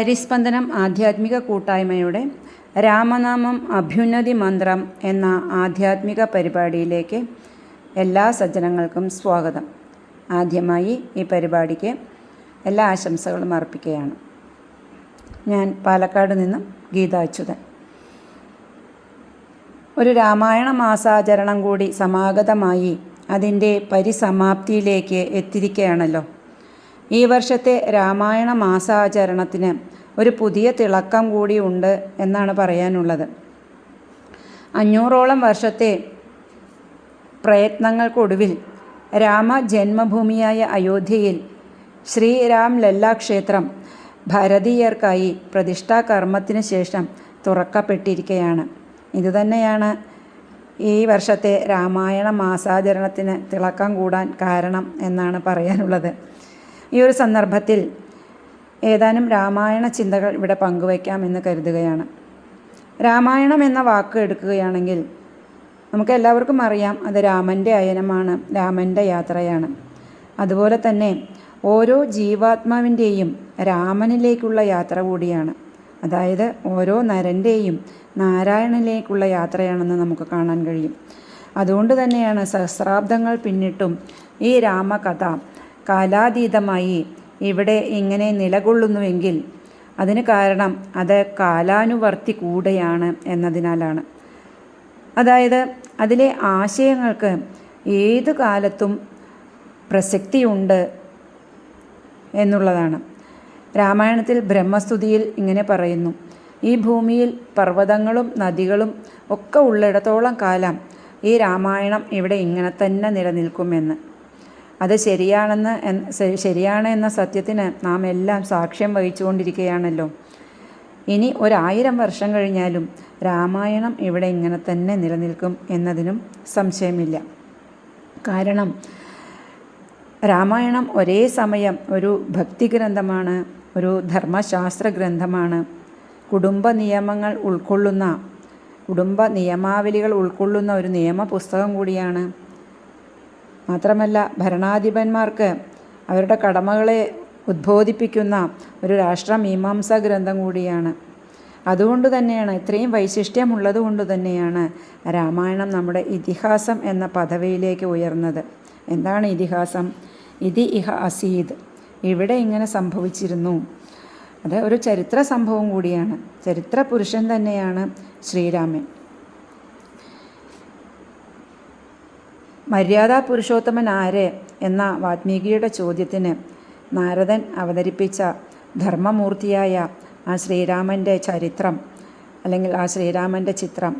കളരിസ്പന്ദനം ആധ്യാത്മിക കൂട്ടായ്മയുടെ രാമനാമം അഭ്യുന്നതി മന്ത്രം എന്ന ആധ്യാത്മിക പരിപാടിയിലേക്ക് എല്ലാ സജ്ജനങ്ങൾക്കും സ്വാഗതം. ആദ്യമായി ഈ പരിപാടിക്ക് എല്ലാ ആശംസകളും അർപ്പിക്കുകയാണ്. ഞാൻ പാലക്കാട് നിന്നും ഗീതാച്യുതൻ ഒരു രാമായണ മാസാചരണം കൂടി സമാഗതമായി അതിന്റെ പരിസമാപ്തിയിലേക്ക് എത്തിയിരിക്കുകയാണല്ലോ. ഈ വർഷത്തെ രാമായണ മാസാചരണത്തിന് ഒരു പുതിയ തിളക്കം കൂടി ഉണ്ട് എന്നാണ് പറയാനുള്ളത്. അഞ്ഞൂറോളം വർഷത്തെ പ്രയത്നങ്ങൾക്കൊടുവിൽ രാമ ജന്മഭൂമിയായ അയോധ്യയിൽ ശ്രീരാം ലല്ലാ ക്ഷേത്രം ഭാരതീയർക്കായി പ്രതിഷ്ഠാ കർമ്മത്തിന് ശേഷം തുറക്കപ്പെട്ടിരിക്കുകയാണ് ഇതുതന്നെയാണ് ഈ വർഷത്തെ രാമായണ മാസാചരണത്തിന് തിളക്കം കൂടാൻ കാരണം എന്നാണ് പറയാനുള്ളത്. ഈ ഒരു സന്ദർഭത്തിൽ ഏതാനും രാമായണ ചിന്തകൾ ഇവിടെ പങ്കുവയ്ക്കാം എന്ന് കരുതുകയാണ്. രാമായണം എന്ന വാക്ക് എടുക്കുകയാണെങ്കിൽ നമുക്ക് എല്ലാവർക്കും അറിയാം അത് രാമന്റെ അയനമാണ് രാമന്റെ യാത്രയാണ്. അതുപോലെ തന്നെ ഓരോ ജീവാത്മാവിന്റെയും രാമനിലേക്കുള്ള യാത്ര കൂടിയാണ്. അതായത് ഓരോ നരന്റെയും നാരായണനിലേക്കുള്ള യാത്രയാണെന്ന് നമുക്ക് കാണാൻ കഴിയും. അതുകൊണ്ട് തന്നെയാണ് സഹസ്രാബ്ദങ്ങൾ പിന്നിട്ടും ഈ രാമകഥ കാലാതീതമായി ഇവിടെ ഇങ്ങനെ നിലകൊള്ളുന്നുവെങ്കിൽ അതിന് കാരണം അത് കാലാനുവർത്തി കൂടെയാണ് എന്നതിനാലാണ്. അതായത് അതിലെ ആശയങ്ങൾക്ക് ഏതു കാലത്തും പ്രസക്തിയുണ്ട് എന്നുള്ളതാണ്. രാമായണത്തിൽ ബ്രഹ്മസ്തുതിയിൽ ഇങ്ങനെ പറയുന്നു. ഈ ഭൂമിയിൽ പർവതങ്ങളും നദികളും ഒക്കെ ഉള്ളിടത്തോളം കാലം ഈ രാമായണം ഇവിടെ ഇങ്ങനെ തന്നെ നിലനിൽക്കുമെന്ന്. അത് ശരിയാണെന്ന് ശരിയാണ് എന്ന സത്യത്തിന് നാം എല്ലാം സാക്ഷ്യം വഹിച്ചുകൊണ്ടിരിക്കുകയാണല്ലോ. ഇനി ഒരായിരം വർഷം കഴിഞ്ഞാലും രാമായണം ഇവിടെ ഇങ്ങനെ തന്നെ നിലനിൽക്കും എന്നതിനും സംശയമില്ല. കാരണം രാമായണം ഒരേ സമയം ഒരു ഭക്തി ഗ്രന്ഥമാണ് ഒരു ധർമ്മശാസ്ത്ര ഗ്രന്ഥമാണ് കുടുംബ നിയമങ്ങൾ ഉൾക്കൊള്ളുന്ന കുടുംബ നിയമാവലികൾ ഉൾക്കൊള്ളുന്ന ഒരു നിയമ പുസ്തകം കൂടിയാണ് മാത്രമല്ല ഭരണാധിപന്മാർക്ക് അവരുടെ കടമകളെ ഉദ്ബോധിപ്പിക്കുന്ന ഒരു രാഷ്ട്രമീമാംസ ഗ്രന്ഥം കൂടിയാണ്. അതുകൊണ്ട് തന്നെയാണ് ഇത്രയും വൈശിഷ്ട്യമുള്ളത് കൊണ്ട് തന്നെയാണ് രാമായണം നമ്മുടെ ഇതിഹാസം എന്ന പദവിയിലേക്ക് ഉയർന്നത്. എന്താണ് ഇതിഹാസം? ഇതി ഇഹ അസീദ്. ഇവിടെ ഇങ്ങനെ സംഭവിച്ചിരുന്നു. അത് ഒരു ചരിത്ര സംഭവം കൂടിയാണ്. ചരിത്ര പുരുഷൻ തന്നെയാണ് ശ്രീരാമൻ. മര്യാദാ പുരുഷോത്തമൻ ആര് എന്ന വാത്മീകിയുടെ ചോദ്യത്തിന് നാരദൻ അവതരിപ്പിച്ച ധർമ്മമൂർത്തിയായ ആ ശ്രീരാമന്റെ ചരിത്രം അല്ലെങ്കിൽ ആ ശ്രീരാമന്റെ ചിത്രം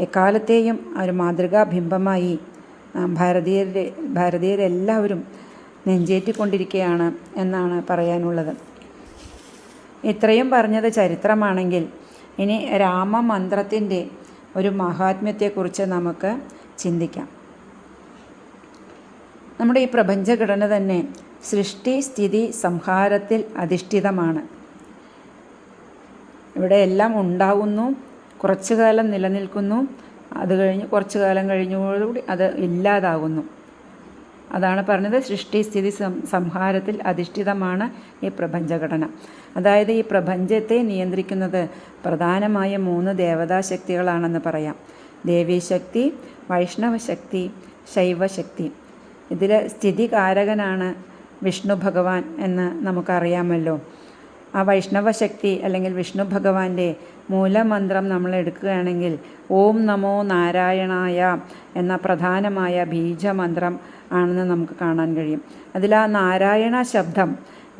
എക്കാലത്തെയും ഒരു മാതൃകാ ബിംബമായി ഭാരതീയരുടെ ഭാരതീയരെല്ലാവരും നെഞ്ചേറ്റിക്കൊണ്ടിരിക്കുകയാണ് എന്നാണ് പറയാനുള്ളത്. ഇത്രയും പറഞ്ഞത് ചരിത്രമാണെങ്കിൽ ഇനി രാമമന്ത്രത്തിന്റെ ഒരു മഹാത്മ്യത്തെക്കുറിച്ച് നമുക്ക് ചിന്തിക്കാം. നമ്മുടെ ഈ പ്രപഞ്ചഘടന തന്നെ സൃഷ്ടി സ്ഥിതി സംഹാരത്തിൽ അധിഷ്ഠിതമാണ്. ഇവിടെ എല്ലാം ഉണ്ടാകുന്നു കുറച്ചു കാലം നിലനിൽക്കുന്നു അത് കഴിഞ്ഞ് കുറച്ചു കാലം കഴിഞ്ഞതോടുകൂടി അത് ഇല്ലാതാകുന്നു. അതാണ് പറഞ്ഞത് സൃഷ്ടി സ്ഥിതി സംഹാരത്തിൽ അധിഷ്ഠിതമാണ് ഈ പ്രപഞ്ചഘടന. അതായത് ഈ പ്രപഞ്ചത്തെ നിയന്ത്രിക്കുന്നത് പ്രധാനമായ മൂന്ന് ദേവതാശക്തികളാണെന്ന് പറയാം. ദേവീശക്തി വൈഷ്ണവശക്തി ശൈവശക്തി. ഇതിൽ സ്ഥിതികാരകനാണ് വിഷ്ണു ഭഗവാൻ എന്ന് നമുക്കറിയാമല്ലോ. ആ വൈഷ്ണവശക്തി അല്ലെങ്കിൽ വിഷ്ണു ഭഗവാന്റെ മൂലമന്ത്രം നമ്മൾ എടുക്കുകയാണെങ്കിൽ ഓം നമോ നാരായണായ എന്ന പ്രധാനമായ ബീജമന്ത്രം ആണെന്ന് നമുക്ക് കാണാൻ കഴിയും. അതിൽ ആ നാരായണ ശബ്ദം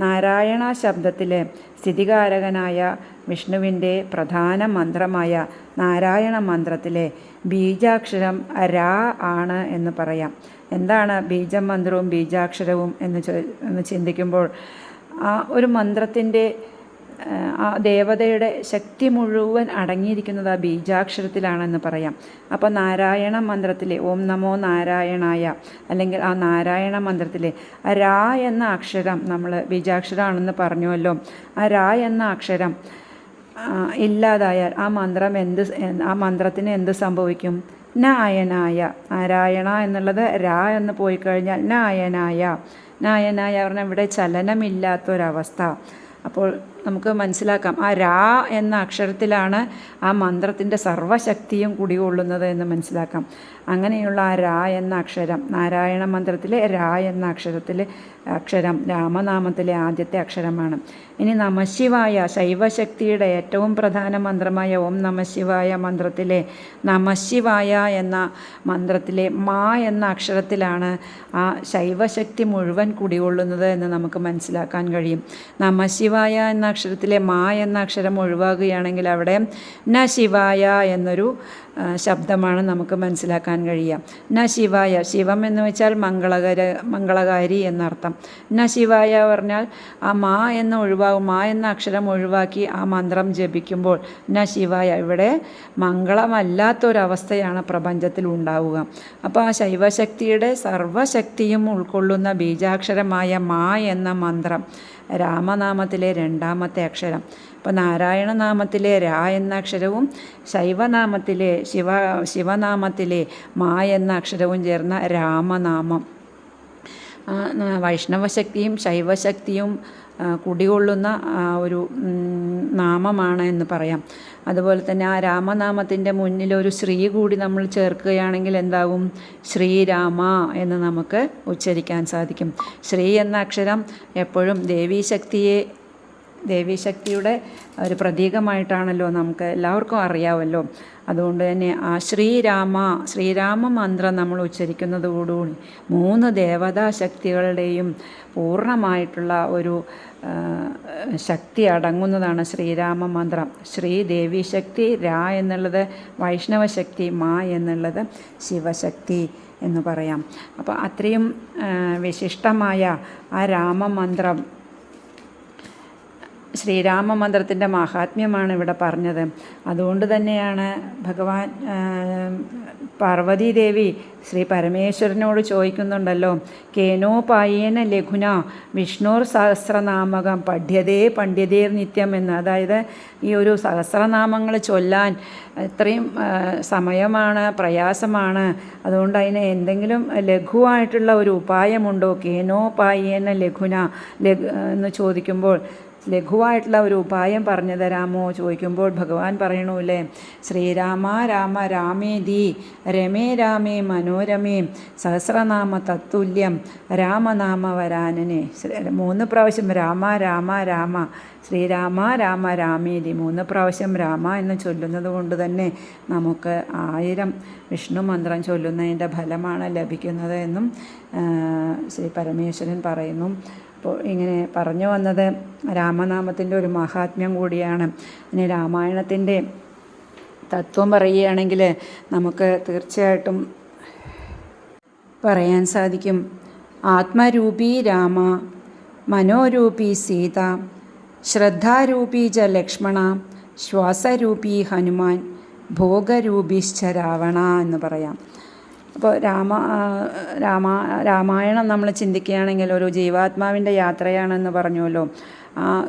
നാരായണ ശബ്ദത്തിലെ സ്ഥിതികാരകനായ വിഷ്ണുവിന്റെ പ്രധാന മന്ത്രമായ നാരായണ മന്ത്രത്തിലെ ബീജാക്ഷരം രാ ആണ് എന്ന് പറയാം. എന്താണ് ബീജം മന്ത്രവും ബീജാക്ഷരവും എന്ന് എന്ന് ചിന്തിക്കുമ്പോൾ ആ ഒരു മന്ത്രത്തിന്റെ ആ ദേവതയുടെ ശക്തി മുഴുവൻ അടങ്ങിയിരിക്കുന്നത് ആ ബീജാക്ഷരത്തിലാണെന്ന് പറയാം. അപ്പോൾ നാരായണ മന്ത്രത്തിലെ ഓം നമോ നാരായണായ അല്ലെങ്കിൽ ആ നാരായണ മന്ത്രത്തിലെ രാ എന്ന അക്ഷരം നമ്മൾ ബീജാക്ഷരമാണെന്ന് പറഞ്ഞുവല്ലോ. ആ രാ എന്ന അക്ഷരം ഇല്ലാതായാൽ ആ മന്ത്രം എന്ത് ആ മന്ത്രത്തിന് എന്ത് സംഭവിക്കും? നായനായ. നാരായണ എന്നുള്ളത് രാ എന്ന് പോയി കഴിഞ്ഞാൽ നായനായ. നായനായ പറഞ്ഞാൽ ഇവിടെ ചലനമില്ലാത്തൊരവസ്ഥ. അപ്പോൾ നമുക്ക് മനസ്സിലാക്കാം. ആ രാ എന്ന അക്ഷരത്തിലാണ് ആ മന്ത്രത്തിന്റെ സർവശക്തിയും കുടികൊള്ളുന്നത് എന്ന് മനസ്സിലാക്കാം. അങ്ങനെയുള്ള ആ രാ എന്ന അക്ഷരം നാരായണ മന്ത്രത്തിലെ രാ എന്ന അക്ഷരത്തിലെ അക്ഷരം രാമനാമത്തിലെ ആദ്യത്തെ അക്ഷരമാണ്. ഇനി നമശിവായ ശൈവശക്തിയുടെ ഏറ്റവും പ്രധാന മന്ത്രമായ ഓം നമശിവായ മന്ത്രത്തിലെ നമശിവായ എന്ന മന്ത്രത്തിലെ മാ എന്ന അക്ഷരത്തിലാണ് ആ ശൈവശക്തി മുഴുവൻ കുടികൊള്ളുന്നത് എന്ന് നമുക്ക് മനസ്സിലാക്കാൻ കഴിയും. നമശിവായ എന്ന അക്ഷരത്തിലെ മാ എന്ന അക്ഷരം ഒഴിവാകുകയാണെങ്കിൽ അവിടെ ന ശിവായ എന്നൊരു ശബ്ദമാണ് നമുക്ക് മനസ്സിലാക്കാൻ കഴിയുക. ന ശിവായ ശിവം എന്ന് വെച്ചാൽ മംഗളകര മംഗളകാരി എന്നർത്ഥം. ന ശിവായ പറഞ്ഞാൽ ആ മാ എന്ന ഒഴിവാകും മാ എന്ന അക്ഷരം ഒഴിവാക്കി ആ മന്ത്രം ജപിക്കുമ്പോൾ ന ശിവായ ഇവിടെ മംഗളമല്ലാത്തൊരവസ്ഥയാണ് പ്രപഞ്ചത്തിൽ ഉണ്ടാവുക. അപ്പോൾ ആ ശൈവശക്തിയുടെ സർവശക്തിയും ഉൾക്കൊള്ളുന്ന ബീജാക്ഷരമായ മാ എന്ന മന്ത്രം രാമനാമത്തിലെ രണ്ടാമത്തെ അക്ഷരം. അപ്പോൾ നാരായണനാമത്തിലെ രാ എന്ന അക്ഷരവും ശൈവനാമത്തിലെ ശിവ ശിവനാമത്തിലെ മാ എന്ന അക്ഷരവും ചേർന്ന രാമനാമം. വൈഷ്ണവശക്തിയും ശൈവശക്തിയും കുടികൊള്ളുന്ന ഒരു നാമമാണ് എന്ന് പറയാം. അതുപോലെ തന്നെ ആ രാമനാമത്തിന്റെ മുന്നിൽ ഒരു ശ്രീ കൂടി നമ്മൾ ചേർക്കുകയാണെങ്കിൽ എന്താകും? ശ്രീരാമ എന്ന് നമുക്ക് ഉച്ചരിക്കാൻ സാധിക്കും. ശ്രീ എന്ന അക്ഷരം എപ്പോഴും ദേവീശക്തിയെ ദേവീശക്തിയുടെ ഒരു പ്രതീകമായിട്ടാണല്ലോ നമുക്ക് എല്ലാവർക്കും അറിയാമല്ലോ അതുകൊണ്ട് തന്നെ ആ ശ്രീരാമ ശ്രീരാമ മന്ത്രം നമ്മൾ ഉച്ചരിക്കുന്നതോടുകൂടി മൂന്ന് ദേവതാ ശക്തികളുടെയും പൂർണമായിട്ടുള്ള ഒരു ശക്തി അടങ്ങുന്നതാണ് ശ്രീരാമ മന്ത്രം. ശ്രീ ദേവീശക്തി രാ എന്നുള്ളത് വൈഷ്ണവശക്തി മാ എന്നുള്ളത് ശിവശക്തി എന്ന് പറയാം. അപ്പോൾ അത്രയും വിശിഷ്ടമായ ആ രാമമന്ത്രം ശ്രീരാമ മന്ത്രത്തിന്റെ മാഹാത്മ്യമാണ് ഇവിടെ പറഞ്ഞത്. അതുകൊണ്ട് തന്നെയാണ് ഭഗവാൻ പാർവതീദേവി ശ്രീ പരമേശ്വരനോട് ചോദിക്കുന്നുണ്ടല്ലോ കേനോപായേന ലഘുന വിഷ്ണുർ സഹസ്രനാമകം പഠ്യതേ പണ്ഡിതേർ നിത്യം എന്ന്. അതായത് ഈ ഒരു സഹസ്രനാമങ്ങൾ ചൊല്ലാൻ ഇത്രയും സമയമാണ് പ്രയാസമാണ്. അതുകൊണ്ട് അതിന് എന്തെങ്കിലും ലഘുവായിട്ടുള്ള ഒരു ഉപായമുണ്ടോ? കേനോപായേന ലഘുന ലഘു എന്ന് ചോദിക്കുമ്പോൾ ലഘുവായിട്ടുള്ള ഒരു ഉപായം പറഞ്ഞു തരാമോ? ചോദിക്കുമ്പോൾ ഭഗവാൻ പറയണൂല്ലേ ശ്രീരാമ രാമ രാമേതി രമേ രാമേ മനോരമേ സഹസ്രനാമ തത്തുല്യം രാമനാമ വരാനനെ. മൂന്ന് പ്രാവശ്യം രാമ രാമ രാമ ശ്രീരാമ രാമ രാമേതി മൂന്ന് പ്രാവശ്യം രാമ എന്ന് ചൊല്ലുന്നത് കൊണ്ട് തന്നെ നമുക്ക് ആയിരം വിഷ്ണു മന്ത്രം ചൊല്ലുന്നതിന്റെ ഫലമാണ് ലഭിക്കുന്നത് എന്നും ശ്രീ പരമേശ്വരൻ പറയുന്നു. അപ്പോൾ ഇങ്ങനെ പറഞ്ഞു വന്നത് രാമനാമത്തിന്റെ ഒരു മഹാത്മ്യം കൂടിയാണ്. ഇനി രാമായണത്തിന്റെ തത്വം പറയുകയാണെങ്കിൽ നമുക്ക് തീർച്ചയായിട്ടും പറയാൻ സാധിക്കും. ആത്മരൂപി രാമ മനോരൂപി സീത ശ്രദ്ധാരൂപി ച ലക്ഷ്മണ ശ്വാസരൂപി ഹനുമാൻ ഭോഗരൂപിശ്ച രാവണ എന്ന് പറയാം. അപ്പോൾ രാമ രാമ രാമായണം നമ്മൾ ചിന്തിക്കുകയാണെങ്കിൽ ഒരു ജീവാത്മാവിന്റെ യാത്രയാണെന്ന് പറഞ്ഞുവല്ലോ. ആ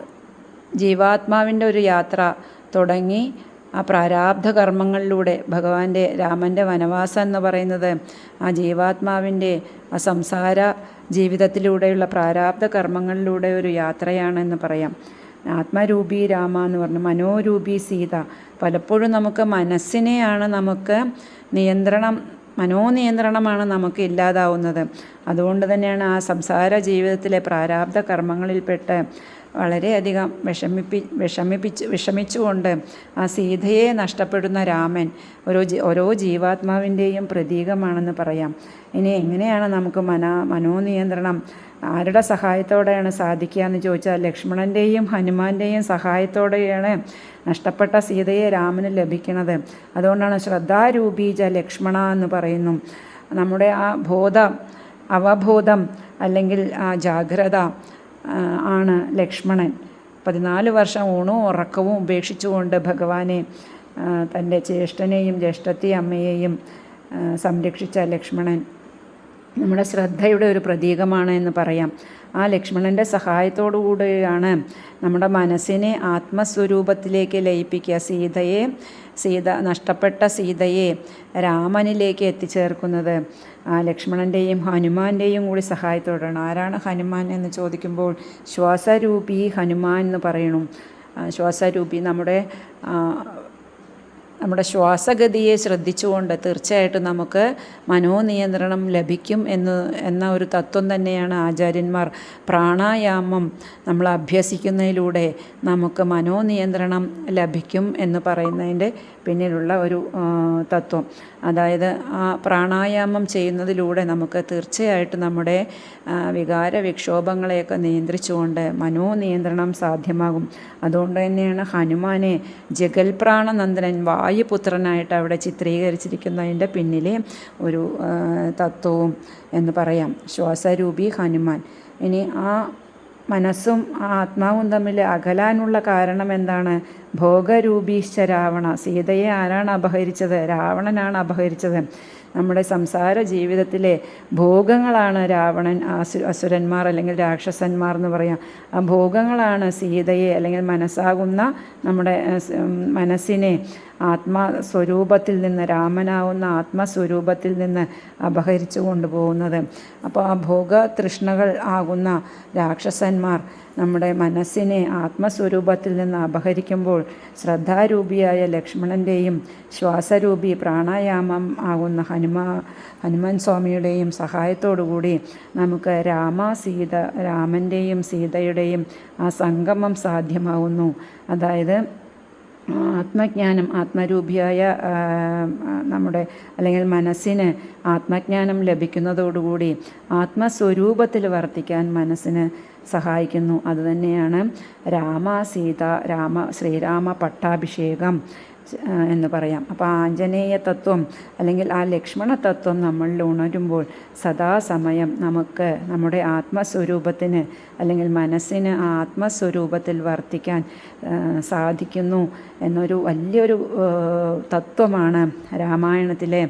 ജീവാത്മാവിന്റെ ഒരു യാത്ര തുടങ്ങി ആ പ്രാരാബ്ധ കർമ്മങ്ങളിലൂടെ ഭഗവാന്റെ രാമന്റെ വനവാസം എന്ന് പറയുന്നത് ആ ജീവാത്മാവിന്റെ ആ സംസാര ജീവിതത്തിലൂടെയുള്ള പ്രാരാബ്ധ കർമ്മങ്ങളിലൂടെ ഒരു യാത്രയാണെന്ന് പറയാം. ആത്മരൂപി രാമ എന്ന് പറഞ്ഞു മനോരൂപി സീത. പലപ്പോഴും നമുക്ക് മനസ്സിനെയാണ് നമുക്ക് നിയന്ത്രണം മനോനിയന്ത്രണമാണ് നമുക്ക് ഇല്ലാതാവുന്നത് അതുകൊണ്ട് തന്നെയാണ് ആ സംസാര ജീവിതത്തിലെ പ്രാരാബ്ധ കർമ്മങ്ങളിൽപ്പെട്ട് വളരെയധികം വിഷമിപ്പി വിഷമിപ്പിച്ച് വിഷമിച്ചുകൊണ്ട് ആ സീതയെ നഷ്ടപ്പെടുന്ന രാമൻ ഓരോ ഓരോ ജീവാത്മാവിന്റെയും പ്രതീകമാണെന്ന് പറയാം. ഇനി എങ്ങനെയാണ് നമുക്ക് മന മനോനിയന്ത്രണം? ആരുടെ സഹായത്തോടെയാണ് സാധിക്കുക എന്ന് ചോദിച്ചാൽ ലക്ഷ്മണന്റെയും ഹനുമാന്റെയും സഹായത്തോടെയാണ് നഷ്ടപ്പെട്ട സീതയെ രാമന് ലഭിക്കുന്നത് അതുകൊണ്ടാണ് ശ്രദ്ധാരൂപീജ ലക്ഷ്മണ എന്ന് പറയുന്നു. നമ്മുടെ ആ ബോധം അവബോധം അല്ലെങ്കിൽ ആ ജാഗ്രത ആണ് ലക്ഷ്മണൻ. പതിനാല് വർഷം ഊണും ഉറക്കവും ഉപേക്ഷിച്ചുകൊണ്ട് ഭഗവാനെ തന്റെ ജ്യേഷ്ഠനെയും ജ്യേഷ്ഠത്തി അമ്മയെയും സംരക്ഷിച്ച ലക്ഷ്മണൻ. നമ്മുടെ ശ്രദ്ധയുടെ ഒരു പ്രതീകമാണ് എന്ന് പറയാം. ആ ലക്ഷ്മണന്റെ സഹായത്തോടു കൂടെയാണ് നമ്മുടെ മനസ്സിനെ ആത്മസ്വരൂപത്തിലേക്ക് ലയിപ്പിക്കുക. സീതയെ സീത നഷ്ടപ്പെട്ട സീതയെ രാമനിലേക്ക് എത്തിച്ചേർക്കുന്നത് ആ ലക്ഷ്മണന്റെയും ഹനുമാന്റെയും കൂടി സഹായത്തോടാണ്. ആരാണ് ഹനുമാൻ എന്ന് ചോദിക്കുമ്പോൾ ശ്വാസരൂപി ഹനുമാൻ എന്ന് പറയണു. ശ്വാസരൂപി നമ്മുടെ നമ്മുടെ ശ്വാസഗതിയെ ശ്രദ്ധിച്ചുകൊണ്ട് തീർച്ചയായിട്ടും നമുക്ക് മനോനിയന്ത്രണം ലഭിക്കും എന്ന് എന്ന ഒരു തത്വം തന്നെയാണ് ആചാര്യന്മാർ പ്രാണായാമം നമ്മൾ അഭ്യസിക്കുന്നതിലൂടെ നമുക്ക് മനോനിയന്ത്രണം ലഭിക്കും എന്ന് പറയുന്നതിന്റെ പിന്നിലുള്ള ഒരു തത്വം. അതായത് ആ പ്രാണായാമം ചെയ്യുന്നതിലൂടെ നമുക്ക് തീർച്ചയായിട്ടും നമ്മുടെ വികാര വിക്ഷോഭങ്ങളെയൊക്കെ നിയന്ത്രിച്ചുകൊണ്ട് മനോനിയന്ത്രണം സാധ്യമാകും. അതുകൊണ്ട് തന്നെയാണ് ഹനുമാനെ ജഗൽപ്രാണനന്ദനൻ വായുപുത്രനായിട്ട് അവിടെ ചിത്രീകരിച്ചിരിക്കുന്നതിന്റെ പിന്നിലെ ഒരു തത്വവും എന്ന് പറയാം. ശ്വാസരൂപി ഹനുമാൻ. ഇനി ആ മനസ്സും ആ ആത്മാവും തമ്മിൽ അകലാനുള്ള കാരണം എന്താണ്? ഭോഗരൂപീശ്ച രാവണ. സീതയെ ആരാണ് അപഹരിച്ചത്? രാവണനാണ് അപഹരിച്ചത്. നമ്മുടെ സംസാര ജീവിതത്തിലെ ഭോഗങ്ങളാണ് രാവണൻ അസു അസുരന്മാർ അല്ലെങ്കിൽ രാക്ഷസന്മാർ എന്ന് പറയാം. ആ ഭോഗങ്ങളാണ് സീതയെ അല്ലെങ്കിൽ മനസ്സാകുന്ന നമ്മുടെ മനസ്സിനെ ആത്മസ്വരൂപത്തിൽ നിന്ന് രാമനാവുന്ന ആത്മസ്വരൂപത്തിൽ നിന്ന് അപഹരിച്ചു കൊണ്ടുപോകുന്നത്. അപ്പോൾ ആ ഭോഗ തൃഷ്ണകൾ ആകുന്ന രാക്ഷസന്മാർ നമ്മുടെ മനസ്സിനെ ആത്മസ്വരൂപത്തിൽ നിന്ന് അപഹരിക്കുമ്പോൾ ശ്രദ്ധാരൂപിയായ ലക്ഷ്മണന്റെയും ശ്വാസരൂപി പ്രാണായാമം ആകുന്ന ഹനുമാ ഹനുമാൻ സ്വാമിയുടെയും സഹായത്തോടുകൂടി നമുക്ക് രാമ സീത രാമന്റെയും സീതയുടെയും ആ സംഗമം സാധ്യമാവുന്നു. അതായത് ആത്മജ്ഞാനം ആത്മരൂപിയായ നമ്മുടെ അല്ലെങ്കിൽ മനസ്സിന് ആത്മജ്ഞാനം ലഭിക്കുന്നതോടുകൂടി ആത്മസ്വരൂപത്തിൽ വർത്തിക്കാൻ മനസ്സിന് സഹായിക്കുന്നു. അതുതന്നെയാണ് രാമ സീത രാമ ശ്രീരാമ പട്ടാഭിഷേകം. എന്ന് പറയാം. അപ്പോൾ ആഞ്ജനേയ തത്വം അല്ലെങ്കിൽ ആ ലക്ഷ്മണ തത്വം നമ്മളിൽ ഉണരുമ്പോൾ സദാസമയം നമുക്ക് നമ്മുടെ ആത്മസ്വരൂപത്തിന് അല്ലെങ്കിൽ മനസ്സിന് ആ ആത്മസ്വരൂപത്തിൽ വർത്തിക്കാൻ സാധിക്കുന്നു എന്നൊരു വലിയൊരു തത്വമാണ് രാമായണത്തിലെ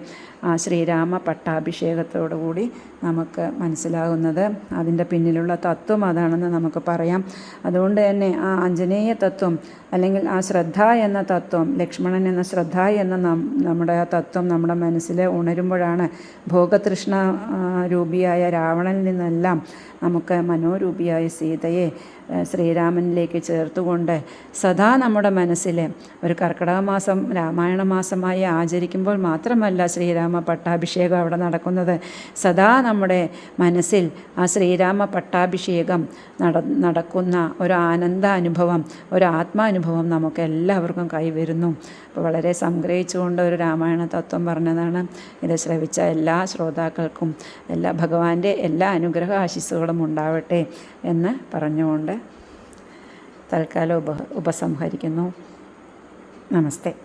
ശ്രീരാമ പട്ടാഭിഷേകത്തോടുകൂടി നമുക്ക് മനസ്സിലാകുന്നത്. അതിന്റെ പിന്നിലുള്ള തത്വം അതാണെന്ന് നമുക്ക് പറയാം. അതുകൊണ്ട് തന്നെ ആ അഞ്ജനേയ തത്വം അല്ലെങ്കിൽ ആ ശ്രദ്ധ എന്ന തത്വം ലക്ഷ്മണൻ എന്ന ശ്രദ്ധ എന്ന നമ്മുടെ ആ തത്വം നമ്മുടെ മനസ്സിൽ ഉണരുമ്പോഴാണ് ഭോഗതൃഷ്ണ രൂപിയായ രാവണനിൽ നിന്നെല്ലാം നമുക്ക് മനോരൂപിയായ സീതയെ ആ, ശ്രീരാമനിലേക്ക് ചേർത്തുകൊണ്ട് സദാ നമ്മുടെ മനസ്സിൽ ഒരു കർക്കിടക മാസം രാമായണ മാസമായി ആചരിക്കുമ്പോൾ മാത്രമല്ല ശ്രീരാമ പട്ടാഭിഷേകം അവിടെ നടക്കുന്നത്. സദാ നമ്മുടെ മനസ്സിൽ ആ ശ്രീരാമ പട്ടാഭിഷേകം നട നടക്കുന്ന ഒരു ആനന്ദാനുഭവം ഒരു ആത്മാനുഭവം നമുക്ക് എല്ലാവർക്കും കൈവരുന്നു. അപ്പോൾ വളരെ സംഗ്രഹിച്ചുകൊണ്ട് ഒരു രാമായണ തത്വം പറഞ്ഞതാണ്. ഇത് ശ്രവിച്ച എല്ലാ ശ്രോതാക്കൾക്കും എല്ലാ ഭഗവാന്റെ എല്ലാ അനുഗ്രഹ ആശിസ്സുകളും ഉണ്ടാവട്ടെ എന്ന് പറഞ്ഞുകൊണ്ട് തൽക്കാലം ഉപ ഉപസംഹരിക്കുന്നു. നമസ്തേ.